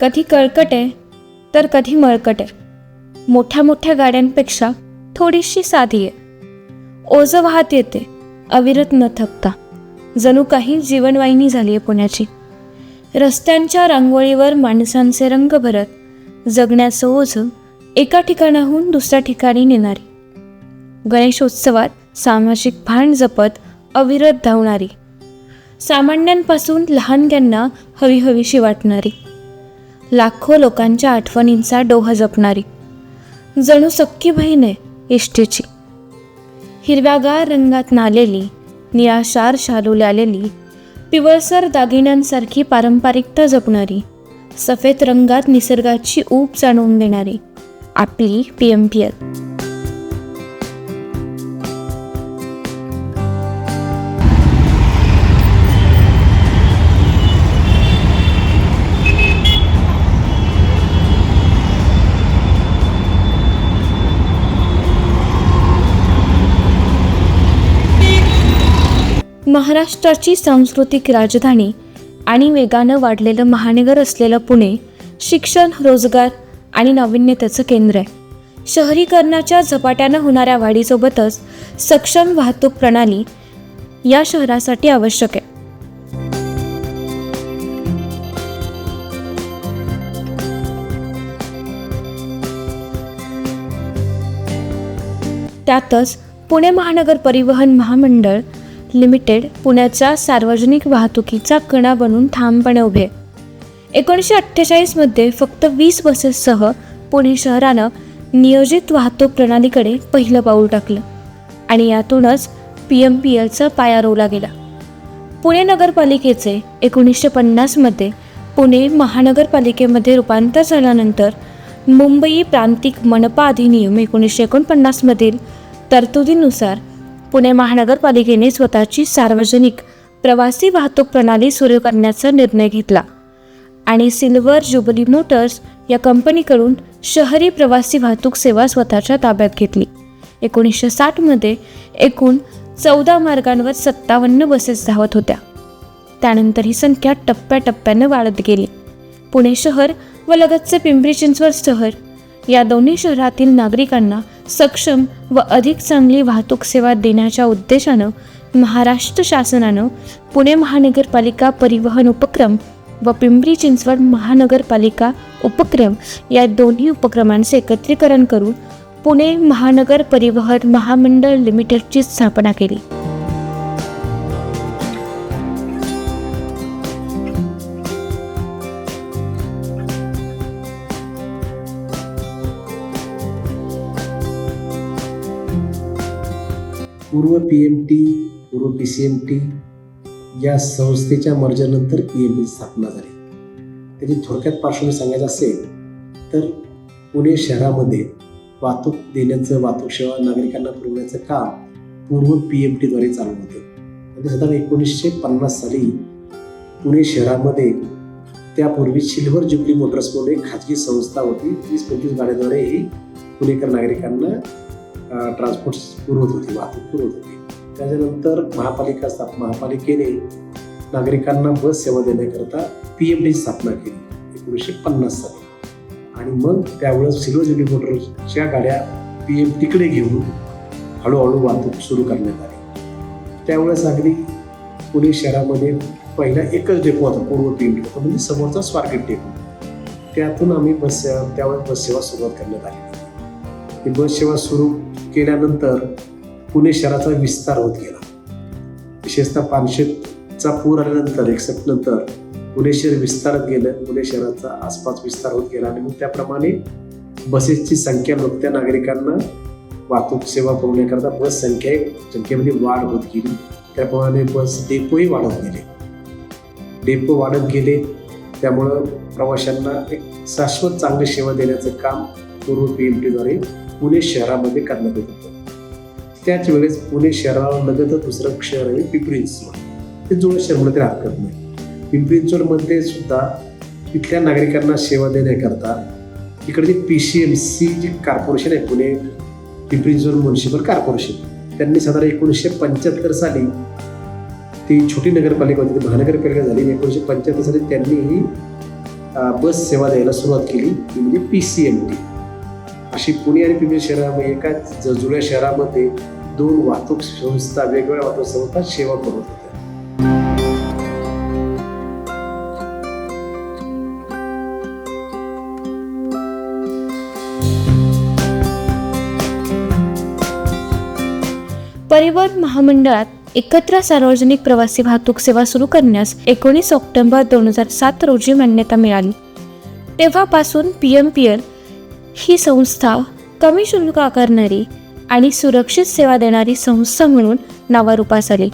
कधी कळकट आहे तर कधी मळकट आहे. मोठ्या मोठ्या गाड्यांपेक्षा थोडीशी साधी आहे. ओझं वाहत येते अविरत न थकता. जणू काही जीवनवाहिनी झाली आहे पुण्याची. रस्त्यांच्या रांगोळीवर माणसांचे रंग भरत जगण्याचं ओझं एका ठिकाणाहून दुसऱ्या ठिकाणी नेणारी. गणेशोत्सवात सामाजिक भान जपत अविरत धावणारी. सामान्यांपासून लहानग्यांना हवीहवीशी वाटणारी. लाखो लोकांच्या आठवणींचा डोह जपणारी. जणू सख्खी बहीण आहे इष्टीची. हिरव्यागार रंगात नालेली निळाशार शालूल आलेली पिवळसर दागिन्यांसारखी पारंपरिकता जपणारी सफेद रंगात निसर्गाची ऊब जाणवून देणारी आपली पी एम पी एल. महाराष्ट्राची सांस्कृतिक राजधानी आणि वेगानं वाढलेलं महानगर असलेलं पुणे शिक्षण रोजगार आणि नाविन्यतेचं केंद्र आहे. शहरीकरणाच्या झपाट्यानं होणाऱ्या वाढीसोबतच सक्षम वाहतूक प्रणाली या शहरासाठी आवश्यक आहे. त्यातच पुणे महानगर परिवहन महामंडळ लिमिटेड पुण्याच्या सार्वजनिक वाहतुकीचा कणा बनून ठामपणे उभे. एकोणीसशे अठ्ठेचाळीसमध्ये फक्त वीस बसेससह पुणे शहरानं नियोजित वाहतूक प्रणालीकडे पहिलं पाऊल टाकलं आणि यातूनच पी एम पी एलचा पाया रोवला गेला. पुणे नगरपालिकेचे एकोणीसशे पन्नासमध्ये पुणे महानगरपालिकेमध्ये रूपांतर झाल्यानंतर मुंबई प्रांतिक मनपा अधिनियम एकोणीसशे एकोणपन्नासमधील तरतुदीनुसार पुणे महानगरपालिकेने स्वतःची सार्वजनिक प्रवासी वाहतूक प्रणाली सुरू करण्याचा निर्णय घेतला. आणि सिल्वर जुबली मोटर्स या कंपनीकडून शहरी प्रवासी वाहतूक सेवा स्वतःच्या ताब्यात घेतली. एकोणीसशे साठमध्ये एकूण चौदा मार्गांवर सत्तावन्न बसेस धावत होत्या. त्यानंतर ही संख्या टप्प्याटप्प्यानं वाढत गेली. पुणे शहर व लगतचे पिंपरी चिंचवड शहर या दोन्ही शहरातील नागरिकांना सक्षम व अधिक चांगली वाहतूक सेवा देण्याच्या उद्देशानं महाराष्ट्र शासनानं पुणे महानगरपालिका परिवहन उपक्रम व पिंपरी चिंचवड महानगरपालिका उपक्रम या दोन्ही उपक्रमांचे एकत्रीकरण करून पुणे महानगर परिवहन महामंडळ लिमिटेडची स्थापना केली. पूर्व पी एम टी पूर्व पी सी एम टी या संस्थेच्या मर्जानंतर पी एम टी स्थापना झाली. त्याची थोडक्यात पार्श्वभूमी सांगायचं असेल तर पुणे शहरामध्ये वाहतूक देण्याचं वाहतूक सेवा नागरिकांना पुरवण्याचं काम पूर्व पी एम टीद्वारे चालू होतं. म्हणजे साधारण एकोणीसशे पन्नास साली पुणे शहरामध्ये त्यापूर्वी सिल्व्हर जुबली मोटर्स म्हणून एक खाजगी संस्था होती. वीस पंचवीस गाड्याद्वारे ही पुणेकर नागरिकांना ट्रान्सपोर्ट पुरवत होती वाहतूक पुरवत होती त्याच्यानंतर महापालिका स्थाप महापालिकेने नागरिकांना बस सेवा देण्याकरता पी एम डी स्थापना केली एकोणीसशे पन्नास साली. आणि मग त्यावेळेस सिल्वर जुबली मोटर्सच्या गाड्या पी एम तिकडे घेऊन हळूहळू वाहतूक सुरू करण्यात आली. त्यावेळेस अगदी पुणे शहरामध्ये पहिला एकच डेपो होता पूर्व पी एम टी म्हणजे समोरचा स्वारगेट डेपो त्यातून आम्ही बस सेवा त्यावेळेस बससेवा सुरुवात करण्यात आली. ही बस सेवा सुरू केल्यानंतर पुणे शहराचा विस्तार होत गेला. विशेषतः पानशेतचा पूर आल्यानंतर एक्सेप्ट नंतर पुणे शहर विस्तारत गेलं. पुणे शहराचा आसपास विस्तार होत गेला आणि मग त्याप्रमाणे बसेसची संख्या लोकत्या नागरिकांना वाहतूक सेवा पुरवण्याकरता बस संख्या संख्येमध्ये वाढ होत गेली. त्याप्रमाणे बस डेपोही वाढत गेले. डेपो वाढत गेले. त्यामुळं प्रवाशांना एक शाश्वत चांगली सेवा देण्याचं काम पूर्व पी एम टीद्वारे पुणे शहरामध्ये करण्यात येत होतं. त्याच वेळेस पुणे शहराला दुसरं शहर आहे पिंपरी चिंचवड ते जुळं शहर म्हणलं तरी हरकत नाही. पिंपरी चिंचवडमध्ये सुद्धा तिथल्या नागरिकांना सेवा देण्याकरता इकडे जे P C M C G corporation आहे पुणे पिंपरी चिंचवड म्युन्सिपल कॉर्पोरेशन त्यांनी साधारण एकोणीसशे पंच्याहत्तर साली ती छोटी नगरपालिका होती ती महानगरपालिका झाली. एकोणीसशे पंच्याहत्तर साली त्यांनी ही बस सेवा द्यायला सुरुवात केली ती म्हणजे पी सी एम टी अशी पुणे आणि पिंपरी शहरामध्ये एकाच ज- जुन्या शहरामध्ये दोन वाहतूक संस्था वेगवेगळ्या वाहतूक संस्था सेवा करत होत्या परिवहन महामंडळात एकत्र सार्वजनिक प्रवासी वाहतूक सेवा सुरू करण्यास एकोणीस ऑक्टोबर दोन हजार सात रोजी मान्यता मिळाली. तेव्हापासून पी एम पी एल ही संस्था कमी शुल्क आकारणारी आणि सुरक्षित सेवा देणारी संस्था म्हणून नावारूपास आली.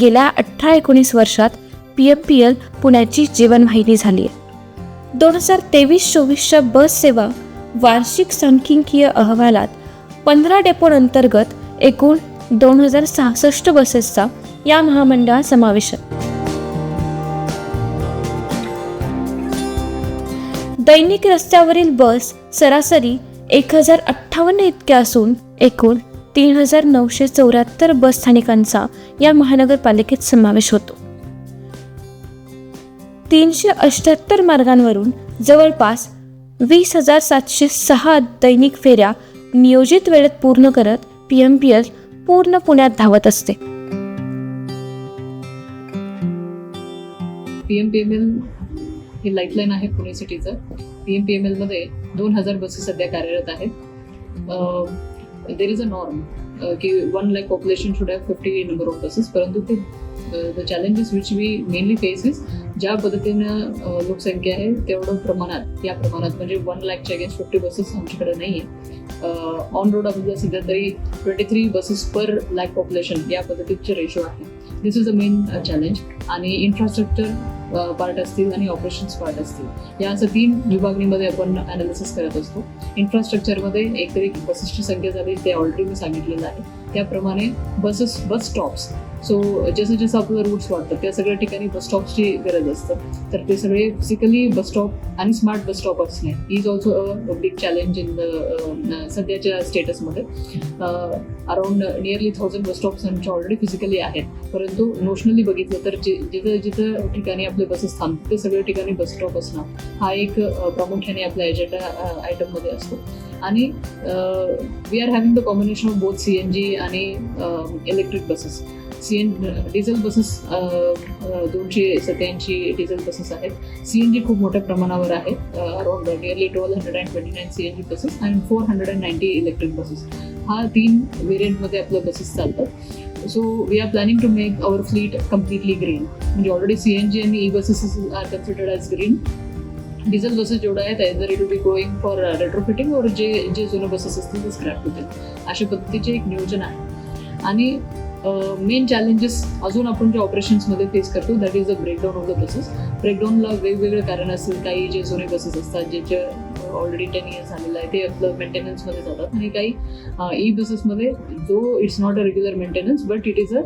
गेल्या अठरा एकोणीस वर्षात पी एम पी एल पुण्याची जीवनवाहिनी झाली आहे. दोन हजार तेवीस चोवीसच्या बस सेवा वार्षिक सांख्यिकीय अहवालात पंधरा डेपो अंतर्गत एकूण दोन हजार सहासष्ट बसेसचा या महामंडळात समावेश आहे. दैनिक रस्त्यावरील बस सरासरी एक हजार अठ्ठावन्न इतक्या असून एकूण तीन हजार नऊशे चौऱ्याहत्तर बस स्थानिकांचा या महानगरपालिकेत समावेश होतो. तीनशे अष्ट्याहत्तर मार्गांवरून जवळपास वीस हजार सातशे सहा दैनिक फेऱ्या नियोजित वेळेत पूर्ण करत पी एम पी एल पूर्ण पुण्यात धावत असते. P M P M L हे लाईफलाईन आहे पुणे सिटीचं पी एम पी एम एलमध्ये दोन हजार बसेस सध्या कार्यरत आहेत. देर इज अ नॉर्म की one lakh population should have fifty number of buses परंतु ते the challenges which we mainly faces ज्या पद्धतीनं लोकसंख्या आहे तेवढं प्रमाणात या प्रमाणात म्हणजे वन लॅकच्या अगेन्स्ट फिफ्टी बसेस आमच्याकडे नाही आहे ऑन रोड आपल्याला सध्या तरी twenty three buses per lakh population या पद्धतीचे रेशो आहे. This is a main challenge आणि इन्फ्रास्ट्रक्चर पार्ट असतील आणि ऑपरेशन्स पार्ट असतील. या असं तीन विभागणीमध्ये आपण अनालिसिस करत असतो. इन्फ्रास्ट्रक्चरमध्ये एकतरी बसेसची संख्या झाली ते ऑलरेडी मी सांगितलेलं आहे. त्याप्रमाणे बसेस बस स्टॉप्स सो जसं जसं आपलं रूट्स वाढतात त्या सगळ्या ठिकाणी बस स्टॉप्सची गरज असतं. तर ते सगळे फिजिकली बस स्टॉप आणि स्मार्ट बस स्टॉप असणे is also a big challenge in the सध्याच्या स्टेटसमध्ये around nearly thousand bus stops आमच्या ऑलरेडी फिजिकली आहेत. परंतु नोशनली बघितलं तर जे जिथं जिथं ठिकाणी आपले बसेस थांबतात ते सगळ्या ठिकाणी बस स्टॉप असणं हा एक uh, प्रामुख्याने आपल्या एजेंडा आयटममध्ये uh, असतो. आणि we are having the combination of both C N G आणि uh, electric buses C N diesel buses दोनशे सत्याऐंशी डिझेल बसेस आहेत. सी एन जी खूप मोठ्या प्रमाणावर आहेत. Around nearly twelve hundred and twenty nine C N G buses and four hundred and ninety electric buses हा तीन व्हेरियंटमध्ये आपल्या बसेस चालतात. So we are planning to make our fleet completely green म्हणजे ऑलरेडी सी एन जी आणि E buses are considered as green diesel buses जेवढ्या आहेत either it be going for retrofitting और जे जे जुने बसेस असतील ते स्क्रॅप होतील. अशा पद्धतीचे एक नियोजन आहे. आणि मेन चॅलेंजेस अजून आपण जे ऑपरेशन्समध्ये फेस करतो that is the breakdown of the buses ब्रेकडाऊनला वेगवेगळे कारण असेल काही जे जुने बसेस असतात ज्याचे ऑलरेडी टेन इयर्स झालेलं आहे ते आपलं मेंटेनन्समध्ये जातात. आणि काही ई बसेसमध्ये जो it's not a regular maintenance but it is a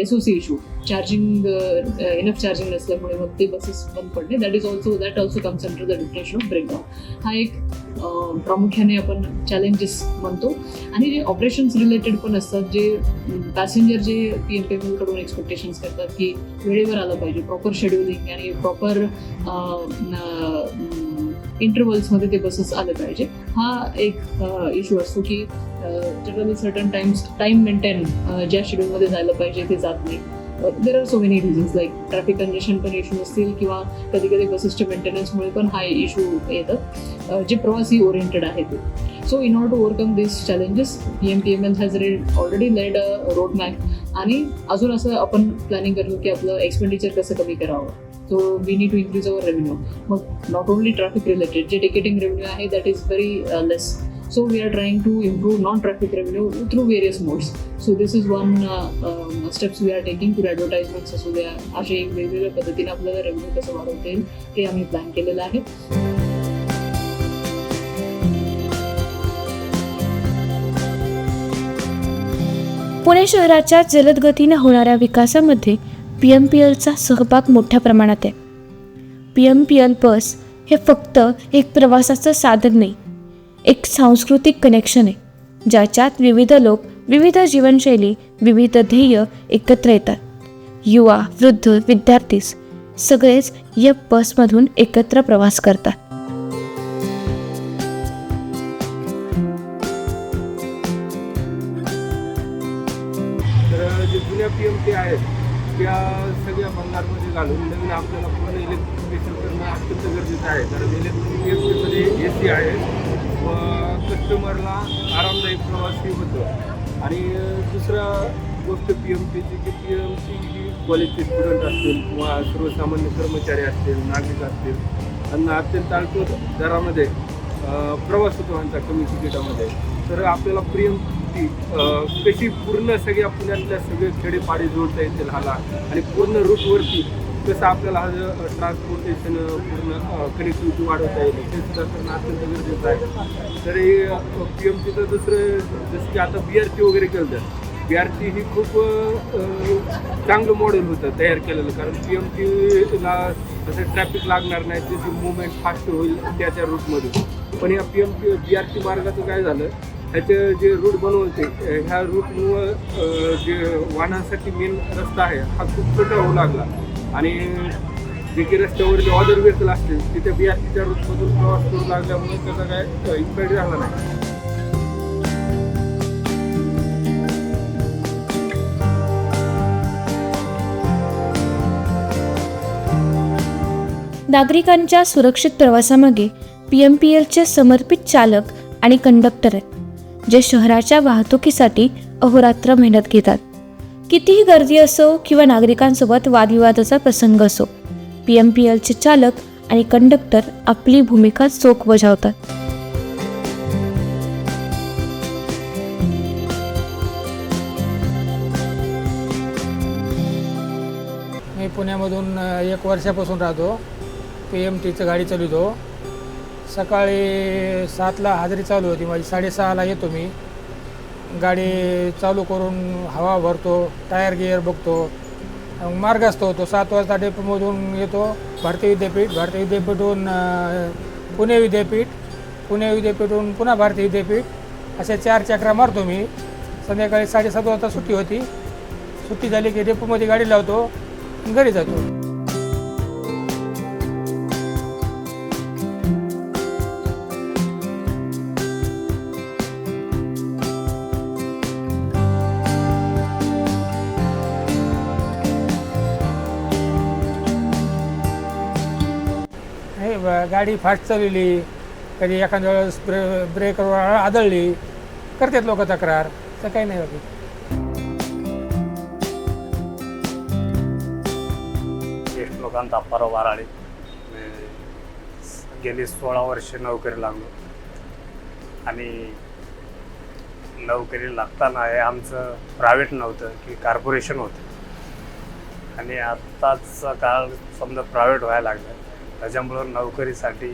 S O C issue charging enough charging नसल्यामुळे मग ते बसेस बंद पडणे that is also that also comes under the definition of breakdown हा एक प्रामुख्याने आपण चॅलेंजेस म्हणतो. आणि जे ऑपरेशन्स रिलेटेड पण असतात जे passenger J P M P expectations करतात की वेळेवर आलं पाहिजे प्रॉपर शेड्युलिंग आणि प्रॉपर इंटरवल्समध्ये ते बसेस आले पाहिजे. हा एक इश्यू असतो की generally certain times time maintain ज्या शेड्यूलमध्ये जायला पाहिजे ते जात नाही. There are so many reasons like traffic congestion पण इश्यू असतील किंवा कधी कधी बसेसच्या मेंटेनन्समुळे पण हा इश्यू येतात जे प्रवासी ओरिएंटेड आहे ते. So in order to overcome this challenges P M P M L has red already laid a road map आणि अजून असं आपण प्लॅनिंग करतो की आपलं एक्सपेंडिचर कसं कमी करावं. So we need to increase our revenue मग नॉट ओनली ट्रॅफिक रिलेटेड जे टिकेटिंग रेव्हेन्यू आहे that is very less so we are trying to improve non traffic revenue through various modes so this is one steps we are taking to advertisements असू द्या असे एक वेगवेगळ्या पद्धतीने आपल्याला revenue कसं वाढवता येईल ते आम्ही प्लॅन केलेलं आहे पुणे शहराच्या जलद गतीने होणाऱ्या विकासामध्ये पी एम पी एलचा सहभाग मोठ्या प्रमाणात आहे. P M P L bus हे फक्त एक प्रवासाचं साधन नाही एक सांस्कृतिक कनेक्शन आहे ज्याच्यात विविध लोक विविध जीवनशैली विविध ध्येय एकत्र येतात. युवा वृद्ध विद्यार्थीस सगळेच या बसमधून एकत्र प्रवास करतात. तर जे जुन्या पी एम पी आहेत त्या सगळ्या भंगारमध्ये घालून नवीन आपल्याला पूर्ण इलेक्ट्रिफिकेशन करणं अत्यंत गरजेचं आहे. कारण electric P M A C आहे. व कस्टमरला आरामदायी प्रवासही होतो. आणि दुसरा गोष्ट पी एम सीची की पी एम सी ही कॉलेजचे स्टुडंट असतील किंवा सर्वसामान्य कर्मचारी असतील नागरिक असतील त्यांना अत्यंत अल्प दरामध्ये प्रवास होतो ह्यांचा कमी तिकिटामध्ये. तर आपल्याला प्रियम होती कशी पूर्ण सगळ्या पुण्यातल्या सगळे खेडेपाडे जोडता येतील हाला आणि पूर्ण रूटवरती कसं आपल्याला हा ट्रान्सपोर्टेशन पूर्ण कनेक्टिव्हिटी वाढवता येईल हे सुद्धा करणं अत्यंत गरजेचं आहे. तर हे पी एम सीचं दुसरं जसं की आता बी आर टी वगैरे केलं तर बी आर टी ही खूप चांगलं मॉडेल होतं तयार केलेलं कारण पी एम टीला असं ट्रॅफिक लागणार नाही त्याची मुवमेंट फास्ट होईल त्या त्या रूटमध्ये पण या P M T B R T मार्गाचं काय झालं ह्याचे जे रूट बनवते ह्या रूटमुळं जे वाहनासाठी मेन रस्ता आहे हा खूप छोटा होऊ लागला. आणि जे की रस्त्यावर जे ऑदर व्हेकल असतील तिथे बी आर टीच्या रूटमधून प्रवास करू लागल्यामुळे त्याचा काय इम्पॅक्ट झाला नाही. नागरिकांच्या सुरक्षित प्रवासामागे पी एम पी एलचे समर्पित चालक आणि कंडक्टर आहेत. जे शहराच्या वाहतुकीसाठी अहोरात्र मेहनत घेतात. कितीही गर्दी असो किंवा नागरिकांसोबत वादविवादाचा प्रसंग असो पी एम पी एलचे चालक आणि कंडक्टर आपली भूमिका चोख बजावतात. मी पुण्यामधून एक वर्षापासून राहतो. पी एम टीचं गाडी चालवतो. सकाळी सातला हजेरी चालू होती. माझी साडेसहाला येतो मी. गाडी चालू करून हवा भरतो टायर गिअर बघतो. मग मार्गस्थ होतो. सात वाजता डेपोमधून येतो. भारतीय विद्यापीठ भारतीय विद्यापीठहून पुणे विद्यापीठ पुणे विद्यापीठहून पुन्हा भारतीय विद्यापीठ. अशा चार चक्रा मारतो मी. संध्याकाळी साडेसात वाजता सुट्टी होती. सुट्टी झाली की डेपोमध्ये गाडी लावतो घरी जातो. गाडी फास्ट चालवली कधी एखाद्या वेळेस ब्रे ब्रेकवर आदळली करतात लोक तक्रार तर काही नाही बाकी ज्येष्ठ लोकांचा अप्पाराव बाराळे मी गेली सोळा वर्षे नोकरी लागलो. आणि नोकरी लागताना हे आमचं प्रायव्हेट नव्हतं की कॉर्पोरेशन होतं. आणि आत्ताचा काळ समजा प्रायव्हेट व्हायला लागलं. त्याच्यामुळं नोकरीसाठी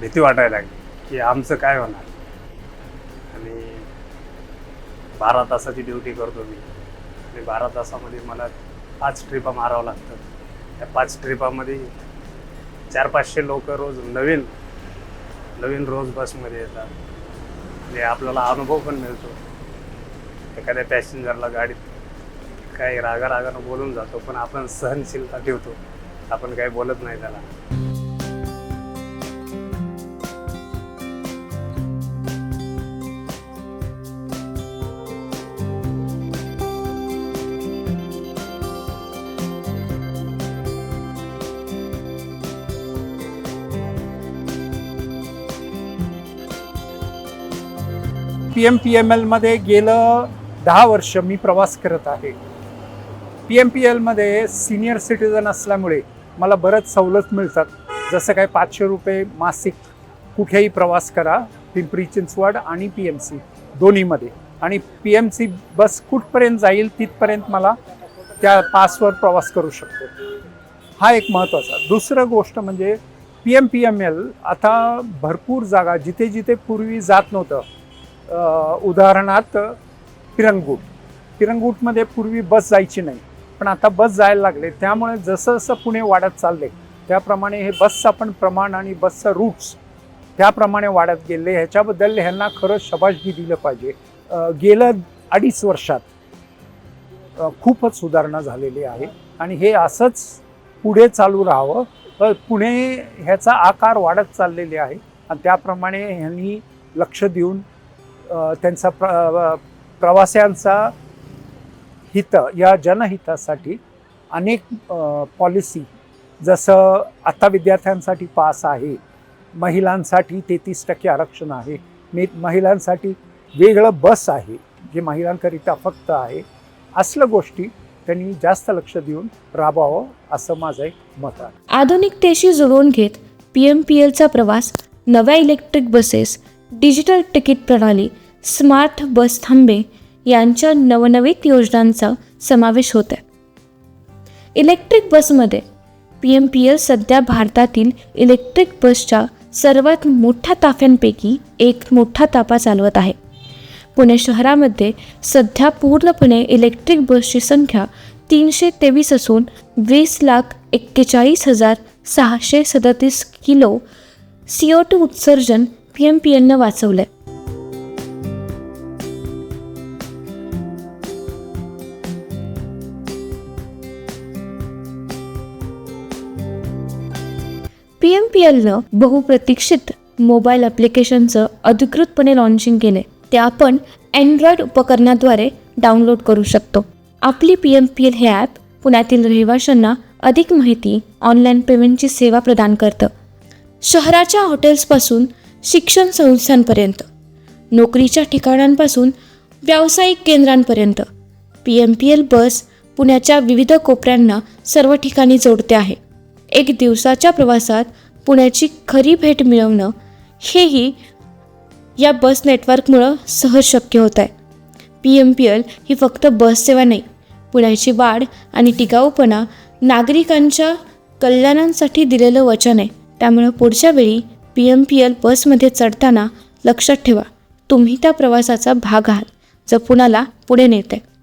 भीती वाटायला लागली की आमचं काय होणार? आणि बारा तासाची ड्युटी करतो मी. आणि बारा तासामध्ये मला पाच ट्रिपा मारावं लागतात त्या पाच ट्रिपामध्ये चार पाचशे लोक रोज नवीन नवीन रोज बसमध्ये येतात. आणि आपल्याला अनुभव पण मिळतो. एखाद्या पॅसेंजरला गाडीत काही रागा रागानं बोलून जातो पण आपण सहनशीलता ठेवतो. आपण काही बोलत नाही त्याला. पी एम पी एम एलमध्ये गेलं दहा वर्ष मी प्रवास करत आहे. पी एम पी एलमध्ये सिनियर सिटीजन असल्यामुळे मला बरंच सवलत मिळतात. जसं काय पाचशे रुपये मासिक कुठेही प्रवास करा पिंपरी चिंचवड आणि पी एम सी दोन्हीमध्ये. आणि पी एम सी बस कुठपर्यंत जाईल तिथपर्यंत मला त्या पासवर प्रवास करू शकतो. हा एक महत्त्वाचा. दुसरं गोष्ट म्हणजे P M P M L आता भरपूर जागा जिथे जिथे पूर्वी जात नव्हतं उदाहरणार्थ पिरंगूट. पिरंगूटमध्ये पूर्वी बस जायची नाही. पण आता बस जायला लागले. त्यामुळे जसं जसं पुणे वाढत चालले त्याप्रमाणे हे बसचं पण प्रमाण आणि बसचं रूट्स त्याप्रमाणे वाढत गेले. ह्याच्याबद्दल ह्यांना खरं शबाशगी दिलं पाहिजे. गेलं अडीच वर्षात खूपच सुधारणा झालेली आहे. आणि हे असंच पुढे चालू राहावं. पुणे ह्याचा आकार वाढत चाललेले आहे. आणि त्याप्रमाणे ह्यांनी लक्ष देऊन त्यांचा प्र प्रवाशांचा हित या जनहितासाठी अनेक पॉलिसी जसं आता विद्यार्थ्यांसाठी पास आहे महिलांसाठी तेहतीस टक्के आरक्षण आहे मी महिलांसाठी वेगळं बस आहे जे महिलांकरिता फक्त आहे असलं गोष्टी त्यांनी जास्त लक्ष देऊन राबवावं असं माझं एक मत आहे. आधुनिकतेशी जुळवून घेत पी एम पी एलचा प्रवास नव्या इलेक्ट्रिक बसेस डिजिटल तिकीट प्रणाली स्मार्ट बस थांबे यांच्या नवनवीत योजनांचा समावेश होत आहे इलेक्ट्रिक बसमध्ये पी एम पी एल सध्या भारतातील इलेक्ट्रिक बसच्या सर्वात मोठ्या ताफ्यांपैकी एक मोठा ताफा चालवत आहे. पुणे शहरामध्ये सध्या पूर्णपणे इलेक्ट्रिक बसची संख्या तीनशे तेवीस असून वीस लाख एक्केचाळीस हजार सहाशे सदतीस किलो सी ओ टू उत्सर्जन पी एम पी एलनं वाचवलं आहे एम बहुप्रतीक्षित मोबाईल ॲप्लिकेशनचं अधिकृतपणे लॉन्चिंग केले ते आपण अँड्रॉइड उपकरणाद्वारे डाउनलोड करू शकतो. आपली पी एम पी एल हे ॲप पुण्यातील रहिवाशांना अधिक माहिती ऑनलाईन पेमेंटची सेवा प्रदान करतं. शहराच्या हॉटेल्सपासून शिक्षण संस्थांपर्यंत नोकरीच्या ठिकाणांपासून व्यावसायिक केंद्रांपर्यंत P M P L bus पुण्याच्या विविध कोपऱ्यांना सर्व ठिकाणी जोडते आहे. एक दिवसाच्या प्रवासात पुण्याची खरी भेट मिळवणं हेही या बस नेटवर्कमुळं सहज शक्य होत आहे. पी एम पी एल ही फक्त बस सेवा नाही पुण्याची वाढ आणि टिकाऊपणा नागरिकांच्या कल्याणांसाठी दिलेलं वचन आहे. त्यामुळं पुढच्या वेळी पी एम पी एल बसमध्ये चढताना लक्षात ठेवा तुम्ही त्या प्रवासाचा भाग आहात. जो पुण्याला पुढे नेत आहे.